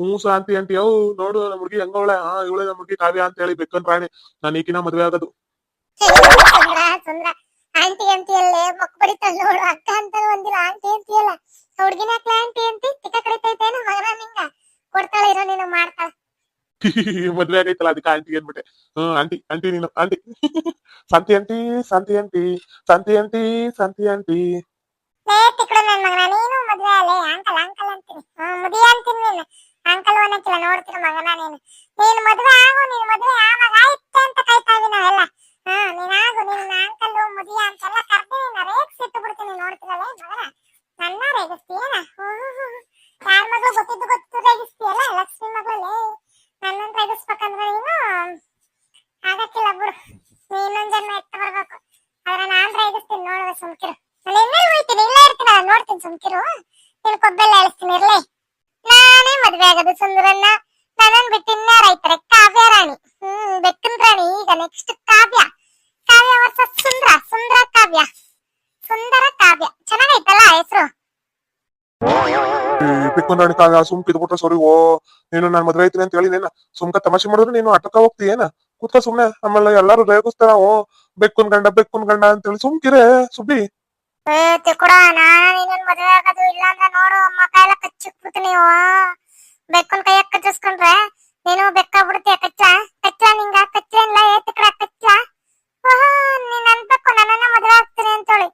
ಹ್ಞೂ ಶಾಂತಿ ಅಂಟಿ ಅವು ನೋಡು ನಮ್ಮ ಹುಡುಗಿ ಹೆಂಗವಳೆ ಹಾ ಇವಳೆ ನಮ್ಮ ಹುಡುಗಿ ಕಾವ್ಯ ಅಂತ ಹೇಳಿ ಬೆಕ್ಕನ್ ಪ್ರಾಣಿ ನಾನು ಈಕಿನ ಮದ್ವೆ ಆಗೋದು ಸುಂದ್ರ ಸುಂದ್ರ ಆಂಟಿ ಅಂತಿಯಲ್ಲೇ ಮಕ್ ಬಡಿತಾಳ ನೋಡು ಅಕ್ಕ ಅಂತ ಒಂದಿಲ್ಲ ಆಂಟಿ ಅಂತಿಯಲ್ಲ ಹುಡ್ಗಿನ ಹಾಕ್ಲ ಆಂಟಿ ಅಂತಿ ತಿಕ್ಕ ಕಡಿತೈತೇನ ಮಗನ ನಿಂಗ ಕೊಡ್ತಾಳ ಇರೋ ನೀನು ಮಾಡ್ತಾಳ. ಮದ್ವೆ ಆಗೈತಲ್ಲ ಅದಕ್ಕೆ ಆಂಟಿ ಅಂದ್ಬಿಟ್ಟೆ. ಹ್ಮ್ ಆಂಟಿ ಆಂಟಿ ನೀನು ಆಂಟಿ ಸಂತಿ ಆಂಟಿ ಸಂತಿ ಆಂಟಿ ಸಂತಿ ಆಂಟಿ ಸಂತಿ ಆಂಟಿ ಲೇ ತಿಕ್ಕಡು ನನ್ ಮಗನ ನೀನು ಮದ್ವೆ ಅಲ್ಲೇ ಅಂಕಲ್ ಅಂಕಲ್ ಅಂತೀನಿ. ಮುದಿಯ ಅಂತೀನಿ ನೀನು. ಅಂಕಲ್ ಅನ್ನಕ್ಕಿಲ್ಲ ನೋಡ್ತೀನಿ ಮಗನ ನೀನು. ನೀನು ಮದ್ವೆ ಆಗು ನೀನು ಮದ್ವೆ ಯಾವಾಗ ಆಯ್ತೆ ಅಂತ ಕಾಯ್ತಾ ಇದೀವಿ ನಾವೆಲ್ಲ ಹಾ ನೀನ್ ಆಗು ನಿನ್ನ ಅಂಕಲ್ ಮುದಿಯ ಅಂತೆಲ್ಲ ಕರ್ದು ನಿನ್ನ ರೇಗ್ಸ್ ಇಟ್ಟು ಬಿಡ್ತೀನಿ ನೋಡ್ತೀರಲ್ಲ ಮಗನ ನನ್ನ ರೇಗಿಸ್ತೀಯನ ಯಾರ ಮಗಳು ಗೊತ್ತಿದ್ದು ಗೊತ್ತು ರೇಗಿಸ್ತೀಯಲ್ಲ ಲಕ್ಷ್ಮಿ ಮಗಳೇ ನನ್ನನ್ನು ರೇಗಿಸ್ಬೇಕಂದ್ರೆ ನೀನು ಆಗಕ್ಕಿಲ್ಲ ಬಿಡು ನೀನೊಂದ್ ಜನ್ಮ ಎತ್ತ ಬರ್ಬೇಕು ಆದ್ರೆ ನಾನ್ ರೇಗಿಸ್ತೀನಿ ನೋಡುವ ಸುಮ್ಕಿರು ನಾನು ಇನ್ನೆಲ್ಲಿ ಹೋಯ್ತೀನಿ ಇಲ್ಲೇ ಇರ್ತೀನಲ್ಲ ನೋಡ್ತೀನಿ ಸುಮ್ಕಿರು ನಿನ್ ಕೊಬ್ಬೆಲ್ಲ ಎಳಿಸ್ತೀನಿ ಇರ್ಲಿ ಆಗೋದು ಸುಂದರನ್ನ ನನ್ನನ್ ಬಿಟ್ಟು ರೈತರ ಕಾವ್ಯ ರಾಣಿ. ಹ್ಮ್ ಬೆಕ್ಕನ್ ರಾಣಿ. ಈಗ ನೆಕ್ಸ್ಟ್ ಕಾವ್ಯ. ಕಾವ್ಯ ವರ್ಷ ಸುಂದರ ಸುಂದರ ಕಾವ್ಯ. ಸುಂದರ ಕಾವ್ಯ. ಚೆನ್ನಾಗೈತಲ್ಲ ಹೆಸರು? ಬೆಕ್ಕನ್ ರಾಣಿ ಕಾವ್ಯ ಸುಮ್ಕ ಇದ್ಬಿಟ್ರೆ ಸರಿ ಓ ನೀನು ನಾನು ಮದ್ವೆ ಐತ್ರಿ ಅಂತ ಹೇಳಿ ನೀನು ಸುಮ್ಕ ತಮಾಷೆ ಮಾಡಿದ್ರೆ ನೀನು ಅಟಕ ಹೋಗ್ತೀಯೇನ ಕೂತ್ಕ ಸುಮ್ನೆ ಆಮೇಲೆ ಎಲ್ಲಾರು ರೇಗಿಸ್ತಾರ ಓ ಬೆಕ್ಕುನ್ ಗಂಡ ಬೆಕ್ಕುನ್ ಗಂಡ ಅಂತ ಹೇಳಿ ಸುಮ್ಕಿರೆ ಸುಬ್ಬಿ. ಏ ತಿಕ್ಕುಡ ನಾನು ನಿನ್ನನ್ ಮದ್ವೆ ಆಗೋದು ಇಲ್ಲ ಅಂದ್ರೆ ನೋಡು ಮಕ್ಕ ಎಲ್ಲ ಕಚ್ಚಿಕ್ಬಿಡ್ತೀನಿ ಬೆಕ್ಕನ್ ಕೈಯಾಗ ಕಚ್ಚಿಸ್ಕೊಂಡ್ರೆ ನೀನು ಬೆಕ್ಕ ಬಿಡ್ತೀಯ ಕಚ್ಚ? ಕಚ್ಚ ನಿಂಗ? ಕಚ್ಚ ಇಲ್ಲ ಏ ತಿಕ್ಕಡ, ಕಚ್ಚ? ಓಹೋ, ನೀನ್ ಅನ್ಬೇಕು ನನ್ನನ್ನ ಮದುವೆ ಆಗ್ತೀನಿ ಅಂತೇಳಿ.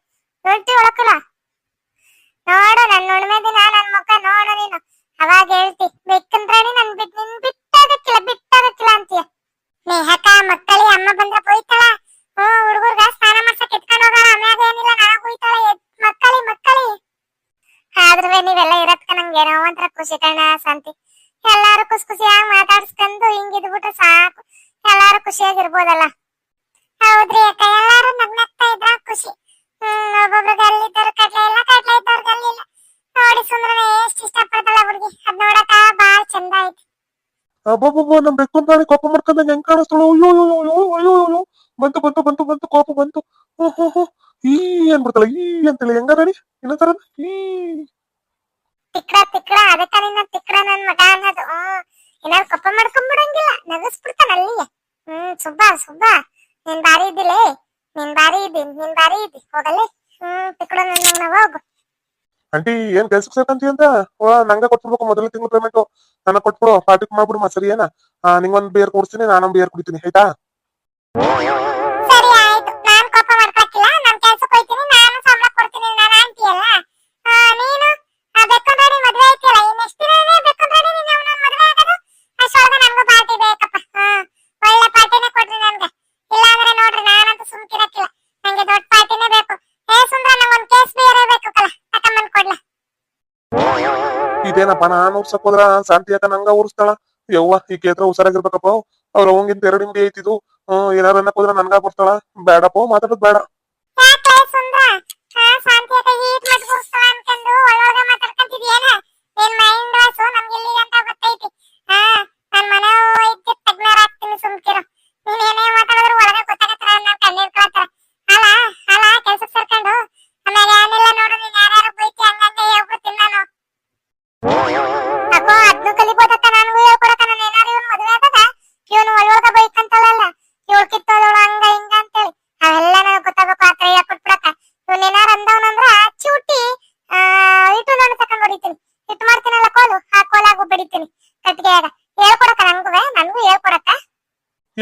ಹೇಳ್ತಿ ಒಳಕಲ್ಲ ನೋಡು ನನ್ನ ಉಣ್ಮೆ ದಿನ, ನನ್ ಮುಖ ನೋಡು ನೀನು. ಅವಾಗ ಹೇಳ್ತಿ, ಬೆಕ್ಕನ್ ರಾಣಿ ನನ್ ಬಿಟ್, ನಿನ್ ಬಿಟ್ಟಾಗಕ್ಕಿಲ್ಲ ಬಿಟ್ಟಾಗಕ್ಕಿಲ್ಲ ಅಂತೀಯ. ಖುಷಿ ಕಣ ಶಾಂತಿ. ಎಲ್ಲಾರು ಖುಷಿ ಖುಷಿಯಾಗಿ ಮಾತಾಡ್ಸ್ಕೊಂಡು ಹಿಂಗ್ ಇದ್ಬಿಟ್ರೆ ಸಾಕು. ಎಲ್ಲಾರು ಖುಷಿಯಾಗಿರ್ಬೋದಲ್ಲ. ಹೌದ್ರಿ ಅಕ್ಕ, ಎಲ್ಲಾರು ನಗ್ನಗ್ತಾ ಇದ್ರ ಖುಷಿ. ಹ್ಮ್, ಒಬ್ಬೊಬ್ರಿಗೆ ಅಲ್ಲಿದ್ದವ್ರು ಕಡ್ಲೆ ಇಲ್ಲ, ಕಡ್ಲೆ ಇದ್ದವ್ರಿಗೆ ಅಲ್ಲಿಲ್ಲ ನೋಡಿ ಸುಂದ್ರನೇ ಎಷ್ಟು ಇಷ್ಟ ಪಡ್ತಾಳ ಹುಡುಗಿ. ಅದ್ ನೋಡಕ ಬಾಳ್ ಚಂದ ಐತಿ. ಅಬ್ಬಬ್ಬಬ್ಬ, ನಮ್ ಬೆಕ್ಕು ರಾಣಿ ಕೋಪ ಮಾಡ್ಕೊಂಡಂಗೆ ಹೆಂಗ್ ಕಾಣಿಸ್ತಾಳು? ಅಯ್ಯೋ ಅಯ್ಯೋ ಅಯ್ಯೋ ಅಯ್ಯೋ ಬಂತು ಬಂತು ಬಂತು ಬಂತು, ಕೋಪ ಬಂತು. ಹ್ಮ್ ಹ್ಮ್ ಹ್ಮ್ ಈ ಅನ್ಬಿಡ್ತಾಳ ಈ ಅಂತೇಳಿ ಹೆಂಗ ರಾಣಿ? ಇನ್ನೊಂಥರ ಈ ತಿಕ್ರ ತಿಕ್ರ, ಅದಕ್ಕ ನಿನ್ನ ತಿಕ್ರ ನನ್ ಮಗ ಅನ್ನೋದು. ಏನಾದ್ರು ಕಪ್ಪ ಮಾಡ್ಕೊಂಡ್ಬಿಡಂಗಿಲ್ಲ ನಗಸ್ಬಿಡ್ತಾನ ಅಲ್ಲಿಗೆ. ಹ್ಮ್, ಸುಬ್ಬ ಸುಬ್ಬ, ನೀನ್ ಬಾರಿ ಇದ್ದಿಲೇ ನೀನ್ ಬಾರಿ ಇದ್ದಿ, ನೀನ್ ಬಾರಿ ಇದ್ದಿ ಹೋಗಲಿ ಹ್ಮ್, ತಿಕ್ರ ನನ್ನ ಹೋಗು. ಆಂಟಿ, ಏನ್ ಕೆಲ್ಸಕ್ಕೆ ಸೇರ್ಕಂತಿ ಅಂತ? ನಂಗ ಕೊಟ್ಬಿಡ್ಬೇಕು ಮೊದಲ ತಿಂಗಳು ಪೇಮೆಂಟ್ ನನಗ್ ಕೊಟ್ಬಿಡು, ಪಾರ್ಟಿ ಮಾಡ್ಬಿಡು ಮಾ ಸರಿ ಏನ? ನಿಂಗೊಂದ್ ಬೇರ್ ಕೊಡ್ತೀನಿ ನಾನೊಂದ್ ಬೇರ್ ಕುಡಿತೀನಿ, ಆಯ್ತಾ? ಇದೇನಪ್ಪ ನಾನು ಉರ್ಸಕ್ ಹೋದ್ರ ಶಾಂತಿ ಅಕ್ಕ ನಂಗ ಉರ್ಸ್ತಾಳ? ಯವ್ವ, ಈ ಕೇತ್ರ ಹುಷಾರಾಗಿರ್ಬೇಕಪ್ಪ. ಅವ್ರ ಅವಂಗಿಂತ ಎರಡು ನಿಮ್ಗೆ ಐತಿದು. ಏನಾರ ಅನ್ನಕ್ ಹೋದ್ರ ನನ್ಗ ಬರ್ತಾಳ. ಬೇಡಪ್ಪ ಮಾತಾಡೋದ್ ಬೇಡ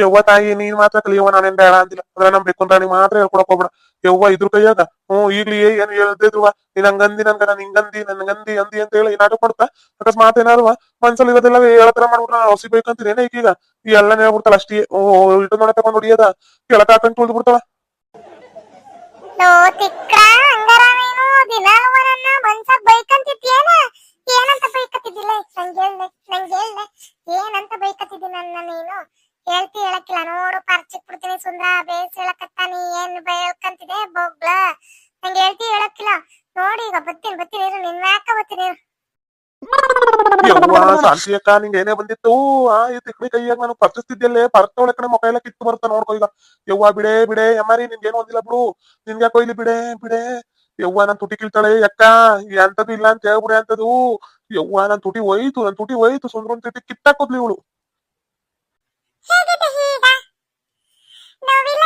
ಯವ್ವ ತಾಯಿ, ನೀನ್ ಮಾತ್ರ ಕಲಿಯವ್ವ ನಾನೇನ್ ಬೇಡ ಅಂತಿಲ್ಲ ಅದ್ರ ನಮ್ ಬೇಕು ನೀ ಮಾತ್ರ ಹೇಳ್ಕೊಡಕ್ ಹೋಗ್ಬೇಡ. ಯವ್ವ ಇದ್ರ ಕೈಯಾಗ ಹ್ಮ್ ಈಗ್ಲಿ ಏನ್ ಹೇಳ್ದಿದ್ರುವ ನೀನ್ ಹಂಗಂದಿ, ನನ್ಗ, ನಾನು ಹಿಂಗಂದಿ ನನ್ಗಂದಿ ಅಂದಿ ಅಂತ ಹೇಳಿ ನಾಟಕ ಮಾಡ್ತಾ ಅಕಸ್ಮಾತ್ ಏನಾರುವ ಮನ್ಸಲ್ಲಿ ಇರೋದೆಲ್ಲ ಹೇಳತರ ಮಾಡ್ಬಿಟ್ರ ಔಸಿ ಬೇಕಂತೀನಿ ಏನ ಈಗೀಗ. ಎಲ್ಲ ಹೇಳ್ಬಿಡ್ತಾಳ ಅಷ್ಟೇ. ಓ ಇಟ್ಟು ನೋಡ ತಗೊಂಡ್ ಹೊಡಿಯದ ಕೆಳಕ ಹಾಕೊಂಡ್ ತುಳ್ದು ಬಿಡ್ತಾಳ. ಏನಂತ ಬೈಕತ್ತಿದ್ದಿಲ್ಲ? ನಂಗೆ ಹೇಳ್ದೆ ನಂಗೆ ಹೇಳ್ದೆ. ಏನಂತ ಬೈಕತ್ತಿದ್ದಿ ನನ್ನ ನೀನು ಹೇಳ್ತಿ, ಹೇಳಕ್ಕಿಲ್ಲ. ನೋಡು ಪರ್ಚಿಕ್ ಬಿಡ್ತೀನಿ ಸುಂದ್ರ. ಬೇಸ್ ಹೇಳಕತ್ತಾನಿ ಏನ್ ಹೇಳ್ಕಂತಿದೆ ಬೊಗ್ಲ. ನಂಗೆ ಹೇಳ್ತಿ, ಹೇಳಕ್ಕಿಲ್ಲ. ನೋಡಿ, ಈಗ ಬತ್ತೀನಿ ಬತ್ತೀನಿ. ಇರು, ನಿನ್ ಯಾಕ ಬತ್ತೀನಿ, ಇರು. ಶಾಂತಿ ಅಕ್ಕ ನಿಂಗೆ ಏನೇ ಬಂದಿತ್ತು? ಆ, ಈ ತಿಕ್ಳಿ ಕೈಯಾಗ ನಾನು ಪರ್ಚಿಸ್ತಿದ್ದಲ್ಲೇ ಪರ್ತವಳೆ ಕಡೆ ಮೊಕ ಎಲ್ಲ ಕಿತ್ತು ಬರ್ತಾ ನೋಡ್ಕೊ ಈಗ. ಯವ್ವ, ಬಿಡೆ ಬಿಡೆ. ಯಮ್ಮಾರಿ ನಿನ್ಗೇನು ಒಂದಿಲ್ಲ ಬಿಡು. ನಿನ್ಗೆ ಕೊಯ್ಲಿ? ಬಿಡೆ ಬಿಡೆ. ಯವ್ವ, ನನ್ ತುಟಿ ಕಿಳ್ತಾಳೆ, ಅಕ್ಕ. ಎಂತದು ಇಲ್ಲ ಅಂತ ಹೇಳ್ಬಿಡೆ ಅಂತದು ಯವ್ವ, ನನ್ ತುಟಿ ಹೋಯ್ತು ನನ್ ತುಟಿ ಹೋಯ್ತು ಸುಂದ್ರ ತುಟಿ ಕಿತ್ತಾಕೋದ್ಲಿ ಇವಳು. ಹೇಗಿದೆ ಈಗ ನೋವಿಲ್ಲ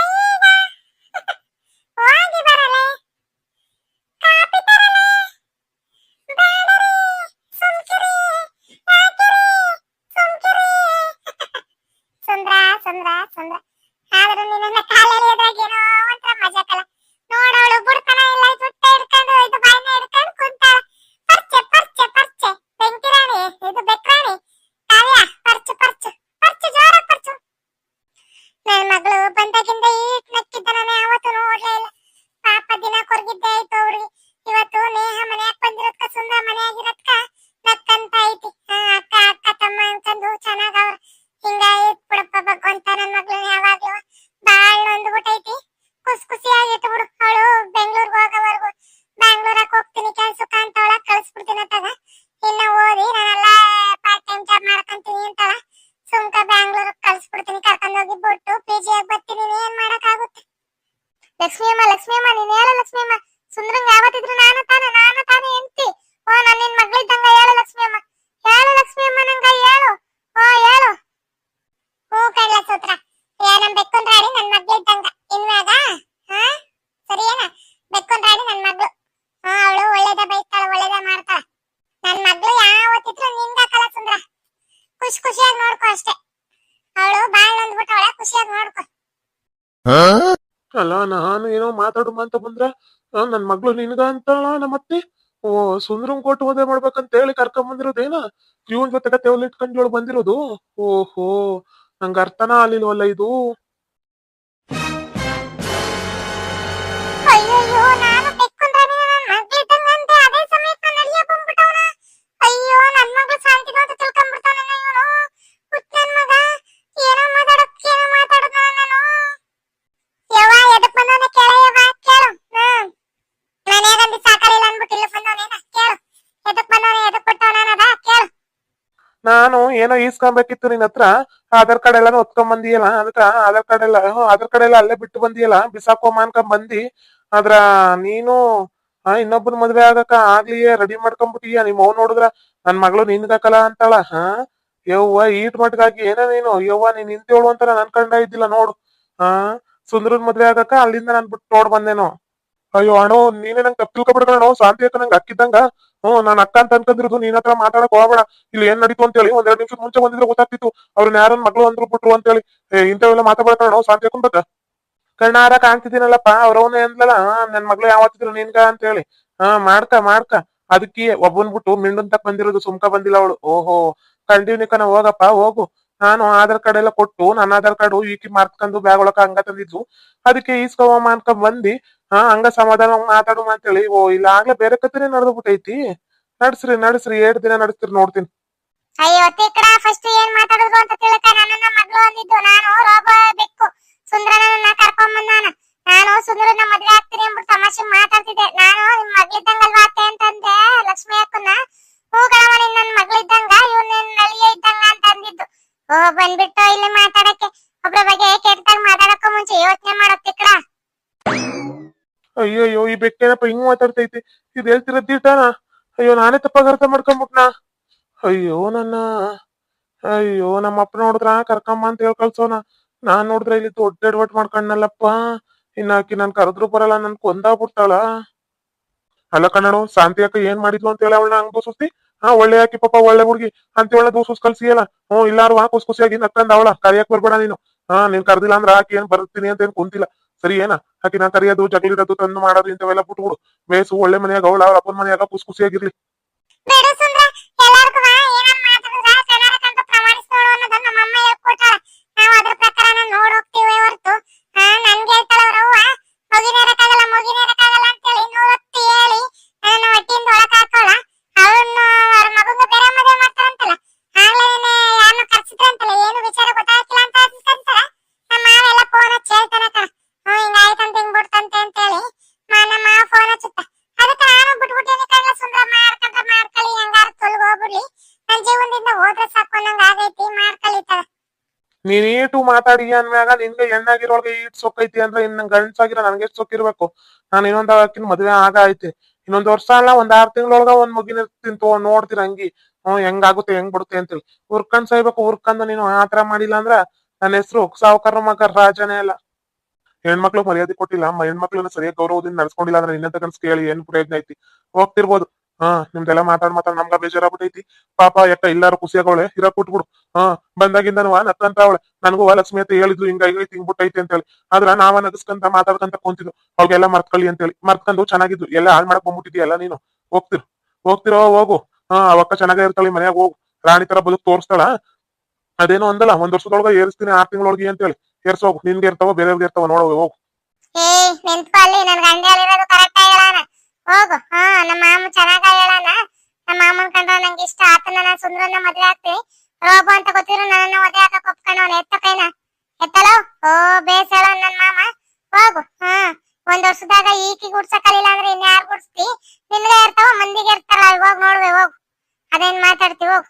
ಅಲ್ಲ ನಾನು ಏನೋ ಮಾತಾಡುಮ ಅಂತ ಬಂದ್ರ ನನ್ ಮಗಳು ನಿನಗ ಅಂತಲ್ಲ ನಮ್ಮ ಅತ್ತೆ ಓ, ಸುಂದ್ರಂ ಕೊಟ್ಟು ಮದುವೆ ಮಾಡ್ಬೇಕಂತ ಹೇಳಿ ಕರ್ಕೊಂಡ್ ಬಂದಿರೋದೇನ ಇವನ್ ಜೊತೆ ತೆವಲ್ ಇಟ್ಕೊಂಡ್ ಇವಳು ಬಂದಿರೋದು? ಓಹೋ ನಂಗ ಅರ್ಥನ ಆಲಿಲ್ವಲ್ಲ ಇದು? ನಾನು ಏನೋ ಈಸ್ಕೊಬೇಕಿತ್ತು ನಿನ್ ಹತ್ರ. ಆಧಾರ್ ಕಾರ್ಡ್ ಎಲ್ಲಾನು ಒತ್ಕೊಂಡ್ ಬಂದಿಯಲ್ಲ ಅದಕ್ಕ ಆಧಾರ್ ಕಾರ್ಡ್ ಎಲ್ಲ ಆಧಾರ್ ಕಾರ್ಡ್ ಎಲ್ಲ ಅಲ್ಲೇ ಬಿಟ್ಟು ಬಂದಿಯಲ್ಲ, ಬಿಸಾಕೋ ಅನ್ಕೊಂಡ್ ಬಂದಿ. ಆದ್ರ ನೀನು, ಆ, ಇನ್ನೊಬ್ಬನ ಮದ್ವೆ ಆಗಕ ಆಗ್ಲಿಯೇ ರೆಡಿ ಮಾಡ್ಕೊಂಡ್ಬಿಟ್ಟಿಯ ನಿಮ್ ಅವ್ ನೋಡಿದ್ರ ನನ್ ಮಗಳು ನಿನ್ಗಾಕಲ್ಲ ಅಂತಾಳ. ಹಾ? ಯವ್ವ, ಈಟ್ ಮಟ್ಗಾಗಿ ಏನ ನೀನು? ಯವ್ವ, ನೀನ್ ನಿಂತೇಳು ಅಂತ ನಾನು ಕಂಡ ಇದ್ದಿಲ್ಲ, ನೋಡು. ಹಾ ಸುಂದ್ರನ್ ಮದ್ವೆ ಆಗಕ ಅಲ್ಲಿಂದ ನಾನ್ ಬಿಟ್ಟು ನೋಡ್ ಬಂದೇನೋ. ಅಯ್ಯೋ, ಅಣ್ಣ, ನೀನೇ ನಂಗೆ ತಪ್ಪಿಲ್ಕೊಬಿಡ್ಕಣ? ಶಾಂತಿ ಅಕ್ಕ ನಂಗೆ ಅಕ್ಕಿದ್ದಂಗ ಹ್ಮ್, ನಾನ್ ಅಕ್ಕ ಅಂತ ಅನ್ಕೊಂಡಿರೋದು ನೀನ್ ಹತ್ರ ಮಾತಾಡಕ್ ಹೋಗ್ಬೇಡ. ಇಲ್ಲಿ ಏನ್ ನಡೀತು ಅಂತ ಹೇಳಿ ಒಂದ್ ಎರಡ್ ನಿಮಿಷ ಮುಂಚೆ ಬಂದಿದ್ರೆ ಗೊತ್ತಾಗ್ತಿತ್ತು. ಅವ್ರನ್ನ ಯಾರನ್ನ ಮಗಳು ಅಂದ್ರು ಬಿಟ್ರು ಅಂತ ಹೇಳಿ. ಇಂಥವೆಲ್ಲ ನಾವು ಶಾಂತಿ ಹಾಕೊಂಡ್ಬೇಕ ಕಣ್ಣಾರ ಕಾಣ್ತಿದ್ದೀನಲ್ಲಪ್ಪ ಅವ್ರವನೇ ಎಂದ್ಲಲ್ಲ ನನ್ ಮಗಳು ಯಾವತ್ತಿದ್ರು ನಿನ್ಗ ಅಂತ ಹೇಳಿ. ಹಾ ಮಾಡ್ಕ ಮಾಡ್ಕ. ಅದಕ್ಕೆ ಒಬ್ಬನ್ ಬಿಟ್ಟು ಮಿಂಡನ್ ಬಂದಿರೋದು ಸುಮ್ಕ ಬಂದಿಲ್ಲ ಅವಳು. ಓಹೋ ಕಂಟಿನ್ಯೂಕನ ಹೋಗಪ್ಪ, ಹೋಗು. ನಾನು ಆಧಾರ್ ಕಾರ್ಡ್ ಎಲ್ಲ ಕೊಟ್ಟು, ನನ್ನ ಆಧಾರ್ ಕಾರ್ಡ್ ಈಕಿ ಮಾರ್ಕೊಂಡು ಬ್ಯಾಗ್ ಒಳಕ ಹಂಗ ತಂದಿದ್ದು. ಅದಕ್ಕೆ ಈಸ್ಕೊವಮ್ಮ ಅನ್ಕೊಂಡ್ ಬಂದಿ ಹಾ, ಹಂಗ ಸಮಾಧಾನ ಮಾತಾಡು ಅಂತೇಳಿ ಓ, ಇಲ್ಲ, ಆಗ್ಲೇ ಬೇರೆ ಕತ್ತಿನೇ ನಡೆದು ಬಿಟ್ಟೈತಿ ನಡ್ಸ್ರಿ ನಡ್ಸ್ರಿ ಎರಡ್ ದಿನ ನಡ್ಸ್ತೀರಿ ನೋಡ್ತೀನಿ. ಅಯ್ಯೋ ತಿಕ್ಕಡ ಫಸ್ಟ್ ಏನ್ ಮಾತಾಡಿದ್ರು ಅಂತ ತಿಳ್ಕ ನನ್ನ ಮಗಳು ಅಂದಿದ್ದು. ನಾನು ರೋಬೋ ಬೆಕ್ಕು. ಸುಂದ್ರನ ಕರ್ಕೊಂಡ್ ಬಂದಾನ ನಾನು ಸುಂದರನ ತಮಾಷೆ ಮಾತಾಡ್ತಿದ್ದೆ. ನಾನು ನಿಮ್ ಮಗಳಿದ್ದಂಗಲ್ವಾ ಲಕ್ಷ್ಮಿ ಅಕ್ಕನ. ಹೂಗಳವ ನೀನ್ ನನ್ ಮಗಳಿದ್ದಂಗ. ಇವ್ ನಿನ್ ನಳಿಯ ಇದ್ದಂಗ ಅಂತ ಅಂದಿದ್ದು. ಓ, ಬಂದ್ಬಿಟ್ಟು ಇಲ್ಲಿ ಮಾತಾಡಕ್ಕೆ. ಒಬ್ರ ಬಗ್ಗೆ ಕೆಟ್ಟದಾಗ ಅಯ್ಯಯ್ಯೋ ಈ ಬೆಕ್ಕೇನಪ್ಪ ಹಿಂಗ್ ಮಾತಾಡ್ತೈತಿ. ಇದ್ ಹೇಳ್ತಿರದ್ದೀಟಾನ ಅಯ್ಯೋ, ನಾನೇ ತಪ್ಪಾಗ ಅರ್ಥ ಮಾಡ್ಕೊಂಬಿಟ್ನಾ. ಅಯ್ಯೋ, ನನ್ನ. ಅಯ್ಯೋ ನಮ್ಮ ಅಪ್ಪ ನೋಡಿದ್ರ ಕರ್ಕಮ್ಮ ಅಂತ ಹೇಳಿ ಕಳ್ಸೋನ. ನಾನ್ ನೋಡಿದ್ರೆ ಇಲ್ಲಿ ದೊಡ್ಡ ಎಡವಟ್ ಮಾಡ್ಕೊಂಡಲ್ಲಪ್ಪ ಇನ್ನ ಆಕಿ ನನ್ ಕರೆದ್ರು ಬರಲ್ಲ, ನನ್ ಕೊಂದಾಗ್ಬಿಡ್ತಾಳ ಅಲ್ಲ ಕಣ್ಣು ಶಾಂತಿ ಅಕ್ಕ ಏನ್ ಮಾಡಿದ್ಲು ಅಂತ ಹೇಳಿ ಅವಳನ್ನ ಹಂಗ ದೂಸಿ ಹಾ, ಒಳ್ಳೆ ಆಕಿ ಪಾಪ, ಒಳ್ಳೆ ಹುಡುಗಿ. ಅಂತ ಹೇಳ ದೂಸುಸ್ ಕಲ್ಸಿಯಲ್ಲ ಹ್ಮ್ ಇಲ್ಲಾರು ಆ ಖುಷಿ ಖುಷಿಯಾಗಿ ನಕ್ಕಂದ ಅವಳ. ಕರಿಯಕ್ ಬರ್ಬೇಡ ನೀನು. ಹಾ, ನೀನ್ ಕರ್ದಿಲ್ಲ ಅಂದ್ರ ಆಕಿ ಏನ್ ಬರ್ತೀನಿ ಅಂತ ಏನ್ ಕುಂತಿಲ್ಲ. ಸರಿ ಏನ ಆಕಿ ನಾ ಕರಿಯೋದು ಜಗಳಿರೋದು ತಂದು ಮಾಡೋದು, ಇಂಥವೆಲ್ಲ ಬಿಟ್ಬಿಡು. ಬೇಸು ಒಳ್ಳೆ ಮನೆಯಾಗ ಅವಳ ಅವ್ರ ಅಪ್ಪನ ಮನೆಯಾಗ ಖುಷಿ ಖುಷಿಯಾಗಿರ್ಲಿ ಹೋದ್ರೆ ಸಾಕು ಅನ್ನಂಗ ಆಗೈತಿ ನೀನ್ ಏಟು ಮಾತಾಡಿ ಅಂದ್ಮ್ಯಾಗ ನಿನ್ಗೆ ಹೆಣ್ಣಾಗಿರೋಳ್ಗೆ ಈಟ್ ಸೊಕ್ಕೈತಿ ಅಂದ್ರೆ ಇನ್ನ ಗಂಡ್ಸಾಗಿರೋ ನನ್ಗೆ ಎಷ್ಟ್ ಸೊಕ್ಕಿರ್ಬೇಕು ನಾನು ಇನ್ನೊಂದ್ ಆಕಿನ ಮದ್ವೆ ಆಗ ಐತಿ. ಇನ್ನೊಂದ್ ವರ್ಷ ಅಲ್ಲ, ಒಂದ್ ಆರ್ ತಿಂಗಳೊಳಗ ಒಂದ್ ಮುಗಿನ ತಿಂತು ನೋಡ್ತೀರ ಹಂಗಿ. ಹ್ಮ್ ಹೆಂಗಾಗುತ್ತೆ ಹೆಂಗ್ ಬಿಡುತ್ತೆ ಅಂತೇಳಿ. ಉರ್ಕಂಡ್ ಸಾಯ್ಬೇಕು ಉರ್ಕಂದ ನೀನು ಆತರ ಮಾಡಿಲ್ಲ ಅಂದ್ರ ನನ್ನ ಹೆಸರು ಸಾವುಕಾರ ಮಗ ರಾಜನೇ ಅಲ್ಲ. ಹೆಣ್ಮಕ್ಳು ಮರ್ಯಾದೆ ಕೊಟ್ಟಿಲ್ಲ, ಹೆಣ್ಮಕ್ಳನ್ನ ಸರಿಯಾಗಿ ಗೌರವದಿಂದ ನಡ್ಸ್ಕೊಂಡಿಲ್ಲ ಅಂದ್ರೆ ನಿನ್ನ ತಗನ್ಸ್ ಕೇಳಿ ಏನ್ ಪ್ರಯೋಜನ ಐತಿ. ಹೋಗ್ತಿರ್ಬೋದು. ಹಾ, ನಿಮ್ದೆಲ್ಲ ಮಾತಾಡ್ ಮಾತಾಡ್ ನಮ್ಗ ಬೇಜಾರಾಗ್ಬಿಟ್ಟೈತಿ ಪಾಪ ಯಾಕ ಎಲ್ಲಾರು ಖುಷಿಯಾಗವಳೆ ಇರಕ್ ಕೊಟ್ಬಿಡು ಹಾ, ಬಂದಾಗಿಂದನು ನಕ್ಕಂತ ಅವಳೆ. ನನಗೂ ಲಕ್ಷ್ಮಿ ಅಂತ ಹೇಳಿದ್ಲು, ಹಿಂಗ ಹಿಂಗ ಹಿಂಗ್ಬಿಟ್ಟೈತಿ ಅಂತ ಹೇಳಿ ಆದ್ರ ನಾವ ನಗಸ್ಕಂತ ಮಾತಾಡ್ಕಂತ ಕುಂತಿದ್ವು. ಅವ್ಗೆಲ್ಲ ಮರ್ತ್ಕೊಳ್ಳಿ ಅಂತ ಹೇಳಿ ಮರ್ತ್ಕೊಂಡು ಚೆನ್ನಾಗಿದ್ವು. ಎಲ್ಲ ಹಾಳ್ ಮಾಡಕ್ ಬಂದ್ಬಿಟ್ಟಿದ್ಯಲ್ಲ ನೀನು? ಹೋಗ್ತಿರು. ಹೋಗ್ತಿರೋ, ಹೋಗು. ಹಾ, ಅವಕ್ಕ ಚೆನ್ನಾಗೇ ಇರ್ತಾಳೆ, ಮನ್ಯಾಗ ಹೋಗು. ರಾಣಿ ತರ ಬದುಕ್ ತೋರಿಸ್ತಾಳ. ಅದೇನೋ ಅಂದಲ್ಲ ಒಂದ್ ವರ್ಷದೊಳಗ ಏರಿಸ್ತೀನಿ, ಆರ್ ತಿಂಗಳೊಳಗೆ ಅಂತ ಹೇಳಿ ಏರ್ಸೋಗು. ನಿನ್ಗೆ ಇರ್ತಾವ, ಬೇರೆಯವ್ರಿಗೆ ಇರ್ತಾವ ನೋಡೋ ಹೋಗು. ಹೋಗು. ಹಾ, ನಮ್ಮ ಮಾಮ ಚೆನ್ನಾಗ ಹೇಳಣ ನಮ್ಮ ಮಾಮನ್ ಕಂಡ್ರ ನಂಗೆ ಇಷ್ಟ. ಆತನ ನಾನು ಸುಂದ್ರನ ಮದ್ವೆ ಆಗ್ತೀನಿ. ರೋಬೋ ಅಂತ ಗೊತ್ತಿರೋ ನನ್ನ ಮದ್ವೆ ಹಾಕಕ್ ಒಪ್ಕೊಂಡವನ. ಎತ್ತ ಕೈನ. ಎತ್ತಲೋ? ಓ, ಬೇಸ್ ಹೇಳ ನನ್ ಮಾಮ. ಹೋಗು. ಹಾ, ಒಂದ್ ವರ್ಷದಾಗ ಈಕಿ ಗುಡ್ಸಕಲಿಲ್ಲ ಅಂದ್ರೆ ಇನ್ಯಾರು ಗುಡ್ಸ್ತಿ ನಿನ್ಗೆ ಇರ್ತಾವ, ಮಂದಿಗೆ ಇರ್ತಾರ ಹೋಗಿ ನೋಡ್ವೆ, ಹೋಗು. ಅದೇನ್ ಮಾತಾಡ್ತಿ, ಹೋಗು.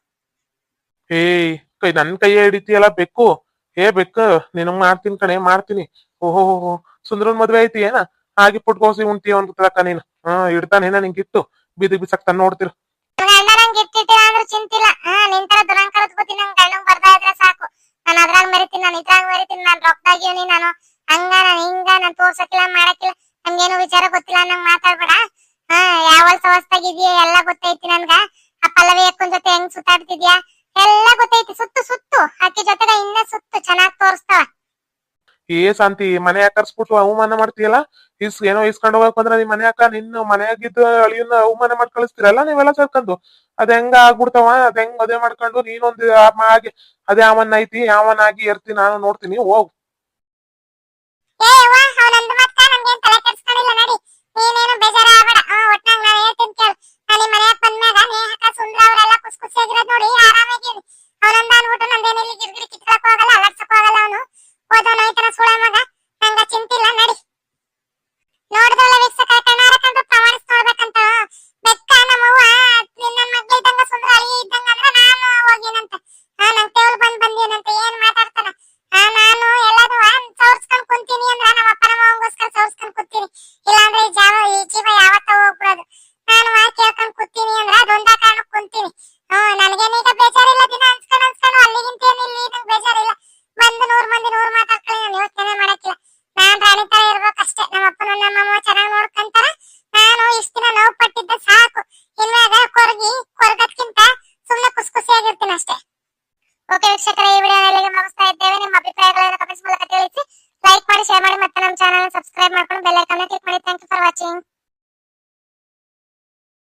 ಏ, ಕೈ, ನನ್ ಕೈ ಹಿಡಿತೀಯಲ್ಲ, ಬೆಕ್ಕು? ಹೇ ಬೆಕ್ಕು, ನಿನಗ್ ಮಾಡ್ತೀನಿ ಕಣೆ, ಮಾಡ್ತೀನಿ. ಓಹೋ ಸುಂದ್ರನ್ ಮದ್ವೆ ಐತಿ ಏನ? ಹಾಗೆ ಪುಟ್ಕೋಸಿ ಉಂಟಿ ಅನ್ಕೋತಕ್ಕ ನೀನು. ಹಾ ನಿಂಗೆ ಇಟ್ಟು ಬೀದಿ ಬಿಸಾಕ್ತಾನ ನೋಡ್ತಿರು. ಚಿಂತಿಲ್ಲ. ಹಾ ನಿಂತರ ತರ ದುರಂಕಾರ ಗೊತ್ತಿ ನಂಗ್ ಗಂಡಂಗ್ ಬರ್ತಾ ಇದ್ರೆ ಸಾಕು. ನಾನು ಅದ್ರಾಗ ಮರಿತೀನಿ, ನಾನು ಇದ್ರಾಗ ಮರಿತೀನಿ, ನಾನು ರೊಕ್ಕದಾಗಿವ್ನಿ ನಾನು. ಹಂಗ ನಾನು ಹಿಂಗ ನಾನು ತೋರ್ಸಕ್ಕಿಲ್ಲ, ಮಾಡಕ್ಕಿಲ್ಲ. ನಮ್ಗೇನು ವಿಚಾರ ಗೊತ್ತಿಲ್ಲ ನಂಗ್ ಮಾತಾಡ್ಬೇಡ. ಹಾ, ಯಾವ ಸವಸ್ತಾಗಿದ್ಯಾ ಎಲ್ಲ ಗೊತ್ತೈತಿ ನನ್ಗ. ಆ ಪಲ್ಲವಿ ಅಕ್ಕನ್ ಜೊತೆ ಹೆಂಗ್ ಸುತ್ತಾಡ್ತಿದ್ಯಾ? ಎಲ್ಲ ಗೊತ್ತೈತಿ. ಸುತ್ತು ಸುತ್ತು. ಅಕ್ಕಿ ಜೊತೆಗ ಇನ್ನ ಸುತ್ತು. ಚೆನ್ನಾಗಿ ತೋರಿಸ್ತಾವ. ಏ ಶಾಂತಿ ಮನೆ ಕರ್ಸ್ಬಿಟ್ಟು ಅವಮಾನ ಮಾಡ್ತೀಯಲ್ಲ? ಇಸ್ ಏನೋ ಇಸ್ಕೊಂಡು ಹೋಗಕ್ ಬಂದ್ರೆ ನಿಮ್ ಮನೆ ಯಾಕ ನಿನ್ನ ಮನೆಯಾಗಿದ್ದ ಅಳಿಯನ್ನ ಅವಮಾನ ಮಾಡಿ ಕಳಿಸ್ತೀರಲ್ಲ ನೀವೆಲ್ಲ ಸೇರ್ಕೊಂಡು? ಅದ್ ಹೆಂಗ ಆಗ್ಬಿಡ್ತಾವ? ಅದ್ ಹೆಂಗ್ ಮದ್ವೆ ಮಾಡ್ಕೊಂಡು ನೀನೊಂದು ಆಗಿ ಅದೇ ಅವನ್ ಐತಿ ಯಾವನಾಗಿ ಇರ್ತೀನಿ ನಾನು ನೋಡ್ತೀನಿ, ಹೋಗ್. ನಡಿ. ಆರಾಮಾಗಿ ಅವನೊಂದ ಅನ್ಬಿಟ್ಟು ನಂದೇನು ಇಲ್ಲಿ ಗಿರ್ಗಿರಿ ಕಿತ್ಕೊಳಕ್ ಹೋಗಲ್ಲ ಅಲರ್ಸಕ್ ಹೋಗಲ್ಲ ಅವನು. ಓದೋನ್ ಐತನ ಸುಳ ಮಗ ನಂಗ ಚಿಂತಿಲ್ಲ ನಡಿ.